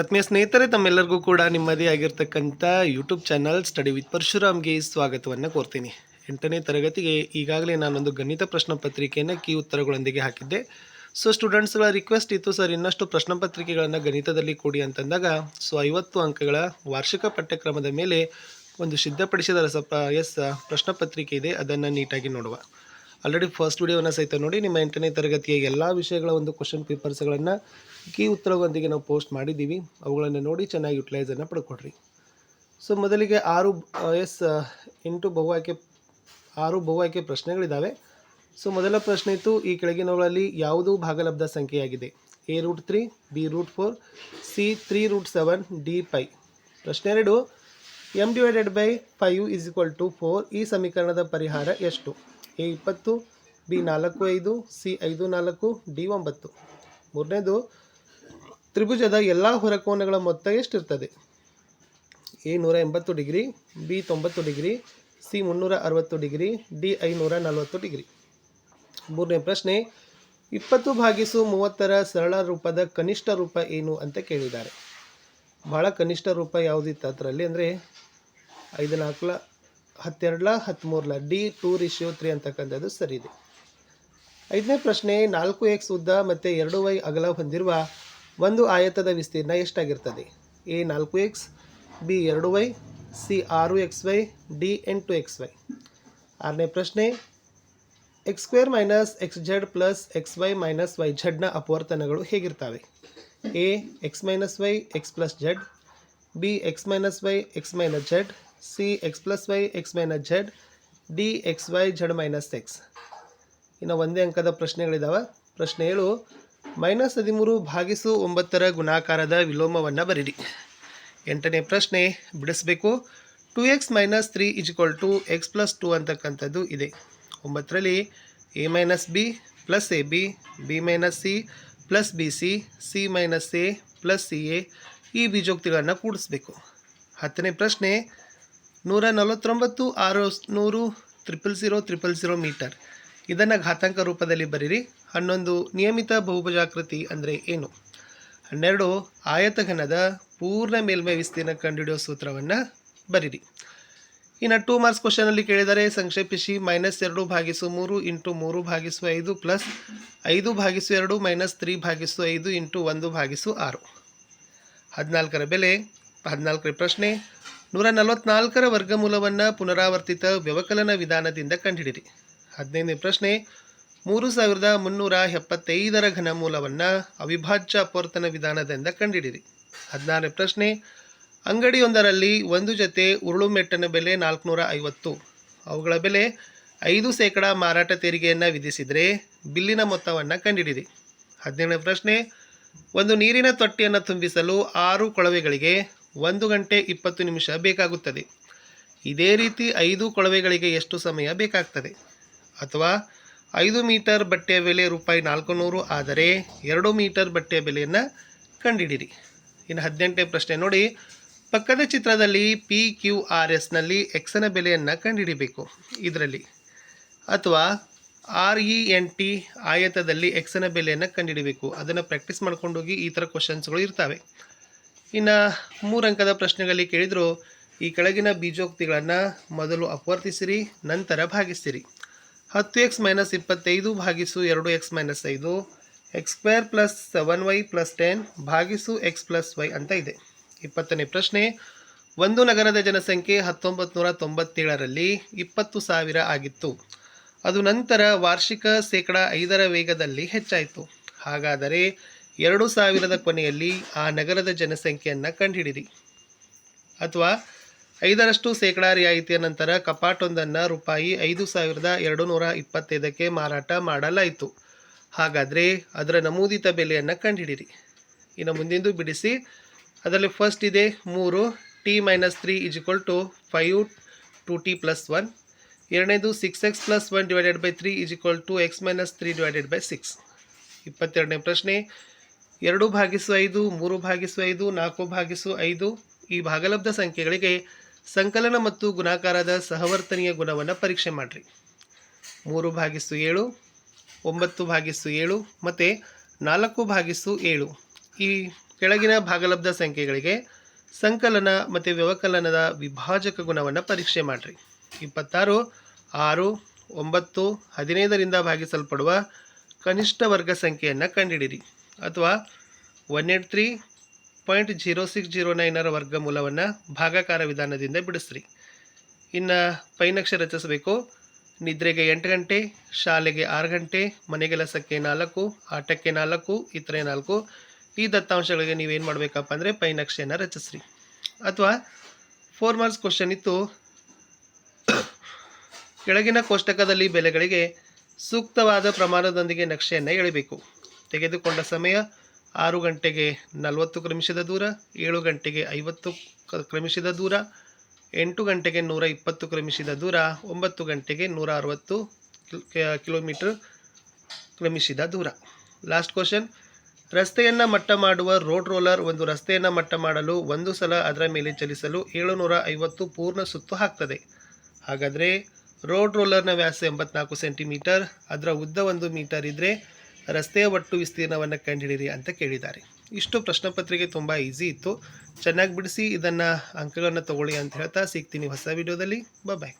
ಆತ್ಮೀಯ ಸ್ನೇಹಿತರೆ ತಮ್ಮೆಲ್ಲರಿಗೂ ಕೂಡ ನಿಮ್ಮದೇ ಆಗಿರ್ತಕ್ಕಂಥ ಯೂಟ್ಯೂಬ್ ಚಾನಲ್ ಸ್ಟಡಿ ವಿತ್ ಪರಶುರಾಮ್ಗೆ ಸ್ವಾಗತವನ್ನು ಕೋರ್ತೀನಿ. ಎಂಟನೇ ತರಗತಿಗೆ ಈಗಾಗಲೇ ನಾನೊಂದು ಗಣಿತ ಪ್ರಶ್ನೆ ಪತ್ರಿಕೆಯನ್ನು ಕೀ ಉತ್ತರಗಳೊಂದಿಗೆ ಹಾಕಿದ್ದೆ. ಸೊ ಸ್ಟೂಡೆಂಟ್ಸ್ಗಳ ರಿಕ್ವೆಸ್ಟ್ ಇತ್ತು ಸರ್ ಇನ್ನಷ್ಟು ಪ್ರಶ್ನೆ ಪತ್ರಿಕೆಗಳನ್ನು ಗಣಿತದಲ್ಲಿ ಕೊಡಿ ಅಂತಂದಾಗ ಸೊ ಐವತ್ತು ಅಂಕಗಳ ವಾರ್ಷಿಕ ಪಠ್ಯಕ್ರಮದ ಮೇಲೆ ಒಂದು ಸಿದ್ಧಪಡಿಸಿದ ರಸ ಎಸ್ ಪ್ರಶ್ನೆ ಪತ್ರಿಕೆ ಇದೆ, ಅದನ್ನು ನೀಟಾಗಿ ನೋಡುವ. ಆಲ್ರೆಡಿ ಫಸ್ಟ್ ವಿಡಿಯೋನ ಸಹಿತ ನೋಡಿ ನಿಮ್ಮ ಎಂಟನೇ ತರಗತಿಯ ಎಲ್ಲ ವಿಷಯಗಳ ಒಂದು ಕ್ವಶನ್ ಪೇಪರ್ಸ್ಗಳನ್ನು ಕೀ ಉತ್ತರಗಳೊಂದಿಗೆ ನಾವು ಪೋಸ್ಟ್ ಮಾಡಿದ್ದೀವಿ. ಅವುಗಳನ್ನು ನೋಡಿ ಚೆನ್ನಾಗಿ ಯುಟಿಲೈಸನ್ನು ಪಡ್ಕೊಡ್ರಿ ಸೊ ಮೊದಲಿಗೆ ಆರು ಎಸ್ ಎಂಟು ಬಹು ಆಯ್ಕೆ, ಆರು ಬಹು ಆಯ್ಕೆ ಪ್ರಶ್ನೆಗಳಿದ್ದಾವೆ ಸೊ ಮೊದಲ ಪ್ರಶ್ನೆ ಇತ್ತು, ಈ ಕೆಳಗಿನವುಗಳಲ್ಲಿ ಯಾವುದು ಭಾಗಲಬ್ಧ ಸಂಖ್ಯೆಯಾಗಿದೆ? A root three B root four C three root seven D pi ಪ್ರಶ್ನೆ ಎರಡು M divided by five is equal to four ಈ ಸಮೀಕರಣದ ಪರಿಹಾರ ಎಷ್ಟು? ಎ ಇಪ್ಪತ್ತು, ಬಿ ನಾಲ್ಕು ಐದು, ಸಿ ಐದು ನಾಲ್ಕು, ಡಿ ಒಂಬತ್ತು. ಮೂರನೇದು, ತ್ರಿಭುಜದ ಎಲ್ಲ ಹೊರಕೋನಗಳ ಮೊತ್ತ ಎಷ್ಟಿರ್ತದೆ? ಎ ನೂರ ಎಂಬತ್ತು ಡಿಗ್ರಿ, ಬಿ ತೊಂಬತ್ತು ಡಿಗ್ರಿ, ಸಿ ಮುನ್ನೂರ ಅರವತ್ತು ಡಿಗ್ರಿ, ಡಿ ಐನೂರ ನಲವತ್ತು ಡಿಗ್ರಿ. ಮೂರನೇ ಪ್ರಶ್ನೆ, ಇಪ್ಪತ್ತು ಭಾಗಿಸು ಮೂವತ್ತರ ಸರಳ ರೂಪದ ಕನಿಷ್ಠ ರೂಪ ಏನು ಅಂತ ಕೇಳಿದ್ದಾರೆ. ಭಾಳ ಕನಿಷ್ಠ ರೂಪ ಯಾವುದಿತ್ತು? ಅದರಲ್ಲಿ ಅಂದರೆ ಐದು ನಾಲ್ಕಲ ಹತ್ತೆರಡ್ಲ, ಹತ್ಮೂರ್ಲ, ಡಿ, ಟೂ ರಿಶಿಯೋ ತ್ರೀ ಅಂತಕ್ಕಂಥದ್ದು ಸರಿ ಇದೆ ಐದನೇ ಪ್ರಶ್ನೆ, ನಾಲ್ಕು ಎಕ್ಸ್ ಉದ್ದ ಮತ್ತು ಎರಡು ವೈ ಅಗಲ ಹೊಂದಿರುವ ಒಂದು ಆಯತದ ವಿಸ್ತೀರ್ಣ ಎಷ್ಟಾಗಿರ್ತದೆ? ಎ, ನಾಲ್ಕು ಎಕ್ಸ್, ಬಿ, ಎರಡು ವೈ, ಸಿ, ಆರು ಎಕ್ಸ್ ವೈ, ಡಿ, ಎಂಟು ಎಕ್ಸ್ ವೈ. ಆರನೇ ಪ್ರಶ್ನೆ, X square minus X Z plus X Y minus Y ಝಡ್ನ ಅಪವರ್ತನಗಳು ಹೇಗಿರ್ತವೆ? A, X minus Y, X plus Z B, X minus Y, X minus Z C X plus Y X minus Z D X Y Z minus X ಇನ್ನು ಒಂದೇ ಅಂಕದ ಪ್ರಶ್ನೆಗಳಿದ್ದಾವೆ ಪ್ರಶ್ನೆ ಏಳು minus ಹದಿಮೂರು ಭಾಗಿಸು ಒಂಬತ್ತರ ಗುಣಾಕಾರದ ವಿಲೋಮವನ್ನು ಬರೀರಿ ಎಂಟನೇ ಪ್ರಶ್ನೆ, ಬಿಡಿಸ್ಬೇಕು. Two X minus three is equal two X plus two ಅಂತಕ್ಕಂಥದ್ದು ಇದೆ. ಒಂಬತ್ತರಲ್ಲಿ A minus B plus A B B minus C plus B C C minus A plus C A ಈ ಬೀಜೋಕ್ತಿಗಳನ್ನು ಕೂಡಿಸ್ಬೇಕು. ಹತ್ತನೇ ಪ್ರಶ್ನೆ ನೂರ ನಲವತ್ತೊಂಬತ್ತು ಆರು ನೂರು triple zero triple zero metre ಇದನ್ನು ಘಾತಾಂಕ ರೂಪದಲ್ಲಿ ಬರೀರಿ. ಹನ್ನೊಂದು ನಿಯಮಿತ ಬಹುಭುಜಾಕೃತಿ ಅಂದರೆ ಏನು? ಹನ್ನೆರಡು ಆಯತಘನದ ಪೂರ್ಣ ಮೇಲ್ಮೈ ವಿಸ್ತೀರ್ಣ ಕಂಡುಹಿಡಿಯೋ ಸೂತ್ರವನ್ನು ಬರೀರಿ. ಇನ್ನು ಟೂ ಮಾರ್ಕ್ಸ್ ಕ್ವಶನಲ್ಲಿ ಕೇಳಿದರೆ ಸಂಕ್ಷೇಪಿಸಿ ಮೈನಸ್ ಎರಡು ಭಾಗಿಸು ಮೂರು ಇಂಟು ಮೂರು ಭಾಗಿಸು ಐದು ಪ್ಲಸ್ ಐದು ಭಾಗಿಸು ಎರಡು ಮೈನಸ್ ತ್ರೀ ಭಾಗಿಸು ಐದು ಇಂಟು ಒಂದು ಭಾಗಿಸು ಆರು. ಹದಿನಾಲ್ಕರ ಬೆಲೆ, ಹದಿನಾಲ್ಕರ ಪ್ರಶ್ನೆ ನೂರ ನಲವತ್ನಾಲ್ಕರ ವರ್ಗಮೂಲವನ್ನು ಪುನರಾವರ್ತಿತ ವ್ಯವಕಲನ ವಿಧಾನದಿಂದ ಕಂಡುಹಿಡಿರಿ. ಹದಿನೈದನೇ ಪ್ರಶ್ನೆ, ಮೂರು ಸಾವಿರದ ಮುನ್ನೂರ ಎಪ್ಪತ್ತೈದರ ಘನಮೂಲವನ್ನು ಅವಿಭಾಜ್ಯ ಅಪವರ್ತನ ವಿಧಾನದಿಂದ ಕಂಡುಹಿಡಿರಿ. ಹದಿನಾರನೇ ಪ್ರಶ್ನೆ, ಅಂಗಡಿಯೊಂದರಲ್ಲಿ ಒಂದು ಜೊತೆ ಉರುಳು ಮೆಟ್ಟನ ಬೆಲೆ ನಾಲ್ಕುನೂರ ಐವತ್ತು. ಅವುಗಳ ಬೆಲೆ ಐದು ಶೇಕಡ ಮಾರಾಟ ತೆರಿಗೆಯನ್ನು ವಿಧಿಸಿದರೆ ಬಿಲ್ಲಿನ ಮೊತ್ತವನ್ನು ಕಂಡುಹಿಡಿರಿ. ಹದಿನೇಳನೇ ಪ್ರಶ್ನೆ, ಒಂದು ನೀರಿನ ತೊಟ್ಟಿಯನ್ನು ತುಂಬಿಸಲು ಆರು ಕೊಳವೆಗಳಿಗೆ ಒಂದು ಗಂಟೆ ಇಪ್ಪತ್ತು ನಿಮಿಷ ಬೇಕಾಗುತ್ತದೆ. ಇದೇ ರೀತಿ ಐದು ಕೊಳವೆಗಳಿಗೆ ಎಷ್ಟು ಸಮಯ ಬೇಕಾಗ್ತದೆ? ಅಥವಾ ಐದು ಮೀಟರ್ ಬಟ್ಟೆಯ ಬೆಲೆ ರೂಪಾಯಿ ನಾಲ್ಕು ನೂರು ಆದರೆ ಎರಡು ಮೀಟರ್ ಬಟ್ಟೆಯ ಬೆಲೆಯನ್ನು ಕಂಡುಹಿಡಿರಿ ಇನ್ನು ಹದಿನೆಂಟನೇ ಪ್ರಶ್ನೆ ನೋಡಿ. ಪಕ್ಕದ ಚಿತ್ರದಲ್ಲಿ ಪಿ ಕ್ಯೂ ಆರ್ ಎಸ್ನಲ್ಲಿ ಎಕ್ಸನ ಬೆಲೆಯನ್ನು ಕಂಡುಹಿಡಿಬೇಕು ಇದರಲ್ಲಿ ಅಥವಾ ಆರ್ ಇ ಎನ್ ಟಿ ಆಯತದಲ್ಲಿ ಎಕ್ಸನ ಬೆಲೆಯನ್ನು ಕಂಡುಹಿಡಿಬೇಕು ಅದನ್ನು ಪ್ರಾಕ್ಟೀಸ್ ಮಾಡ್ಕೊಂಡೋಗಿ ಈ ಥರ ಕ್ವಶನ್ಸ್ಗಳು ಇರ್ತವೆ. ಇನ್ನು ಮೂರಂಕದ ಪ್ರಶ್ನೆಗಳಲ್ಲಿ ಕೇಳಿದರು, ಈ ಕೆಳಗಿನ ಬೀಜೋಕ್ತಿಗಳನ್ನು ಮೊದಲು ಅಪವರ್ತಿಸಿರಿ, ನಂತರ ಭಾಗಿಸಿರಿ ಹತ್ತು ಎಕ್ಸ್ ಮೈನಸ್ ಇಪ್ಪತ್ತೈದು ಭಾಗಿಸು ಎರಡು ಎಕ್ಸ್ ಮೈನಸ್ ಐದು, X square plus seven Y plus ten ಭಾಗಿಸು ಎಕ್ಸ್ ಪ್ಲಸ್ ವೈ ಅಂತ ಇದೆ. ಇಪ್ಪತ್ತನೇ ಪ್ರಶ್ನೆ, ಒಂದು ನಗರದ ಜನಸಂಖ್ಯೆ ಹತ್ತೊಂಬತ್ತು ನೂರ ತೊಂಬತ್ತೇಳರಲ್ಲಿ ಇಪ್ಪತ್ತು ಸಾವಿರ ಆಗಿತ್ತು. ಅದು ನಂತರ ವಾರ್ಷಿಕ ಶೇಕಡ ಐದರ ವೇಗದಲ್ಲಿ ಹೆಚ್ಚಾಯಿತು. ಹಾಗಾದರೆ ಎರಡು ಸಾವಿರದ ಕೊನೆಯಲ್ಲಿ ಆ ನಗರದ ಜನಸಂಖ್ಯೆಯನ್ನು ಕಂಡುಹಿಡಿರಿ ಅಥವಾ ಐದರಷ್ಟು ಶೇಕಡಾ ರಿಯಾಯಿತಿಯ ನಂತರ ಕಪಾಟೊಂದನ್ನು ರೂಪಾಯಿ ಐದು ಸಾವಿರದ ಎರಡು ನೂರ ಇಪ್ಪತ್ತೈದಕ್ಕೆ ಮಾರಾಟ ಮಾಡಲಾಯಿತು. ಹಾಗಾದರೆ ಅದರ ನಮೂದಿತ ಬೆಲೆಯನ್ನು ಕಂಡುಹಿಡಿರಿ. ಇನ್ನು ಮುಂದಿಂದು ಬಿಡಿಸಿ, ಅದರಲ್ಲಿ ಫಸ್ಟ್ ಇದೆ ಮೂರು T minus three equal to five two T plus one ಎರಡನೇದು six X plus one divided by three is equal to X minus three divided by six ಇಪ್ಪತ್ತೆರಡನೇ ಪ್ರಶ್ನೆ ಎರಡು ಭಾಗಿಸು ಐದು, ಮೂರು ಭಾಗಿಸು ಐದು, ನಾಲ್ಕು ಭಾಗಿಸು ಐದು. ಈ ಭಾಗಲಬ್ಧ ಸಂಖ್ಯೆಗಳಿಗೆ ಸಂಕಲನ ಮತ್ತು ಗುಣಾಕಾರದ ಸಹವರ್ತನೀಯ ಗುಣವನ್ನು ಪರೀಕ್ಷೆ ಮಾಡಿರಿ. ಮೂರು ಭಾಗಿಸು ಏಳು, ಒಂಬತ್ತು ಭಾಗಿಸು ಏಳು, ಮತ್ತು ನಾಲ್ಕು ಭಾಗಿಸು ಏಳು. ಈ ಕೆಳಗಿನ ಭಾಗಲಬ್ಧ ಸಂಖ್ಯೆಗಳಿಗೆ ಸಂಕಲನ ಮತ್ತು ವ್ಯವಕಲನದ ವಿಭಾಜಕ ಗುಣವನ್ನು ಪರೀಕ್ಷೆ ಮಾಡಿರಿ. ಇಪ್ಪತ್ತಾರು, ಆರು, ಒಂಬತ್ತು, ಹದಿನೈದರಿಂದ ಭಾಗಿಸಲ್ಪಡುವ ಕನಿಷ್ಠ ವರ್ಗ ಸಂಖ್ಯೆಯನ್ನು ಕಂಡುಹಿಡಿರಿ ಅಥವಾ one eight three point zero six zero ನೈನರ ವರ್ಗಮೂಲವನ್ನು ಭಾಗಾಕಾರ ವಿಧಾನದಿಂದ ಬಿಡಿಸ್ರಿ. ಇನ್ನು ಪೈನಕ್ಷೆ ರಚಿಸಬೇಕು. ನಿದ್ರೆಗೆ ಎಂಟು ಗಂಟೆ, ಶಾಲೆಗೆ ಆರು ಗಂಟೆ ಮನೆಗೆಲಸಕ್ಕೆ ನಾಲ್ಕು, ಆಟಕ್ಕೆ ನಾಲ್ಕು, ಇತರೆ ನಾಲ್ಕು. ಈ ದತ್ತಾಂಶಗಳಿಗೆ ನೀವೇನು ಮಾಡಬೇಕಪ್ಪ ಅಂದರೆ ಪೈನಕ್ಷೆಯನ್ನು ರಚಿಸ್ರಿ. ಅಥವಾ ಫೋರ್ ಮಾರ್ಕ್ಸ್ ಕ್ವಶನ್ ಇತ್ತು. ಕೆಳಗಿನ ಕೋಷ್ಟಕದಲ್ಲಿ ಬೆಲೆಗಳಿಗೆ ಸೂಕ್ತವಾದ ಪ್ರಮಾಣದೊಂದಿಗೆ ನಕ್ಷೆಯನ್ನು ಎಳಿಬೇಕು. ತೆಗೆದುಕೊಂಡ ಸಮಯ ಆರು ಗಂಟೆಗೆ ನಲವತ್ತು ಕ್ರಮಿಸಿದ ದೂರ, ಏಳು ಗಂಟೆಗೆ ಐವತ್ತು ಕ್ರಮಿಸಿದ ದೂರ, ಎಂಟು ಗಂಟೆಗೆ ನೂರ ಇಪ್ಪತ್ತು ಕ್ರಮಿಸಿದ ದೂರ, ಒಂಬತ್ತು ಗಂಟೆಗೆ ನೂರ ಅರವತ್ತು ಕಿಲೋಮೀಟರ್ ಕ್ರಮಿಸಿದ ದೂರ. ಲಾಸ್ಟ್ ಕ್ವಶನ್ ರಸ್ತೆಯನ್ನು ಮಟ್ಟ ಮಾಡುವ ರೋಡ್ ರೋಲರ್ ಒಂದು ರಸ್ತೆಯನ್ನು ಮಟ್ಟ ಮಾಡಲು ಒಂದು ಸಲ ಅದರ ಮೇಲೆ ಚಲಿಸಲು ಏಳುನೂರ ಐವತ್ತು ಪೂರ್ಣ ಸುತ್ತು ಹಾಕ್ತದೆ. ಹಾಗಾದರೆ ರೋಡ್ ರೋಲರ್ನ ವ್ಯಾಸ ಎಂಬತ್ನಾಲ್ಕು ಸೆಂಟಿಮೀಟರ್ ಅದರ ಉದ್ದ ಒಂದು ಮೀಟರ್ ಇದ್ದರೆ ರಸ್ತೆಯ ಒಟ್ಟು ವಿಸ್ತೀರ್ಣವನ್ನು ಕಂಡುಹಿಡಿಯಿರಿ ಅಂತ ಕೇಳಿದ್ದಾರೆ. ಇಷ್ಟು ಪ್ರಶ್ನೆ ಪತ್ರಿಕೆ ತುಂಬ ಈಸಿ ಇತ್ತು. ಚೆನ್ನಾಗಿ ಬಿಡಿಸಿ ಇದನ್ನು ಅಂಕಗಳನ್ನು ತಗೊಳ್ಳಿ ಅಂತ ಹೇಳ್ತಾ ಸಿಗ್ತೀನಿ ಹೊಸ ವಿಡಿಯೋದಲ್ಲಿ. ಬಾಯ್